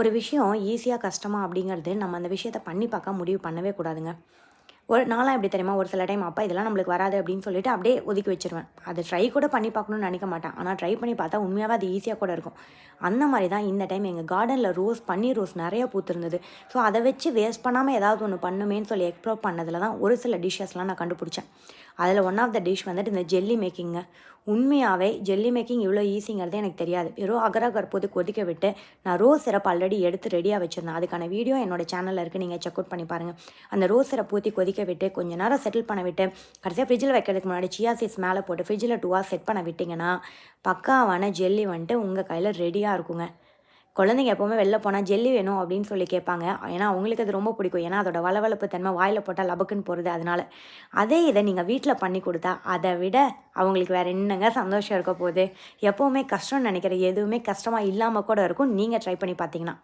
ஒரு விஷயம் ஈஸியாக கஷ்டமா அப்படிங்கிறது நம்ம அந்த விஷயத்த பண்ணி பார்க்க முடிவு பண்ணவே கூடாதுங்க. ஒரு நாளாக எப்படி தெரியுமா? ஒரு சில டைம் அப்பா இதெல்லாம் நம்மளுக்கு வராது அப்படின்னு சொல்லிட்டு அப்படியே ஒதுக்கி வச்சிருவேன். அதை ட்ரை கூட பண்ணி பார்க்கணும்னு நினைக்க மாட்டேன். ஆனால் ட்ரை பண்ணி பார்த்தா உண்மையாகவே அது ஈஸியாக கூட இருக்கும். அந்த மாதிரி தான் இந்த டைம் எங்கள் கார்டனில் ரோஸ் பன்னீர் ரோஸ் நிறைய பூத்துருந்தது. ஸோ அதை வச்சு வேஸ்ட் பண்ணாமல் ஏதாவது ஒன்று பண்ணுமேன்னு சொல்லி எக்ஸ்ப்ளோர் பண்ணதில் தான் ஒரு சில டிஷ்ஷஸ்லாம் நான் கண்டுபிடிச்சேன். அதில் ஒன் ஆஃப் த டிஷ் வந்துட்டு இந்த ஜெல்லி மேக்கிங்க உண்மையாகவே ஜெல்லி மேக்கிங் இவ்வளோ ஈஸிங்கிறது எனக்கு தெரியாது. வெறும் அகரகர் போது கொதிக்க விட்டு நான் ரோஸ் சிரப் ஆல்ரெடி எடுத்து ரெடியாக வச்சுருந்தேன். அதுக்கான வீடியோ என்னோட சேனலில் இருக்குது நீங்கள் செக் அவுட் பண்ணி பாருங்கள் அந்த ரோஸ் சிரப் ஊற்றி கொதிக்க விட்டு கொஞ்ச நேரம் செட்டில் பண்ண விட்டு கடைசியாக ஃப்ரிட்ஜில் வைக்கிறதுக்கு முன்னாடி சியா சீஸ் மேலே போட்டு ஃப்ரிட்ஜில் டூ ஹவர்ஸ் செட் பண்ண விட்டிங்கன்னா பக்காவான ஜெல்லி வந்துட்டு உங்கள் கையில் ரெடியாக இருக்குங்க. குழந்தைங்க எப்போவுமே வெளில போனால் ஜெல்லி வேணும் அப்படின்னு சொல்லி கேட்பாங்க. ஏன்னா அவங்களுக்கு அது ரொம்ப பிடிக்கும். ஏன்னா அதோட வளவளப்பு தன்மை வாயில் போட்டால் லபக்குன்னு போகிறது அதனால. அதே இதை நீங்கள் வீட்டில் பண்ணி கொடுத்தா அதை விட அவங்களுக்கு வேறு என்னங்க சந்தோஷம் இருக்க போகுது? எப்போவுமே கஷ்டம்னு நினைக்கிற எதுவுமே கஷ்டமாக இல்லாமல் கூட இருக்கும். நீங்கள் ட்ரை பண்ணி பார்த்தீங்கன்னா.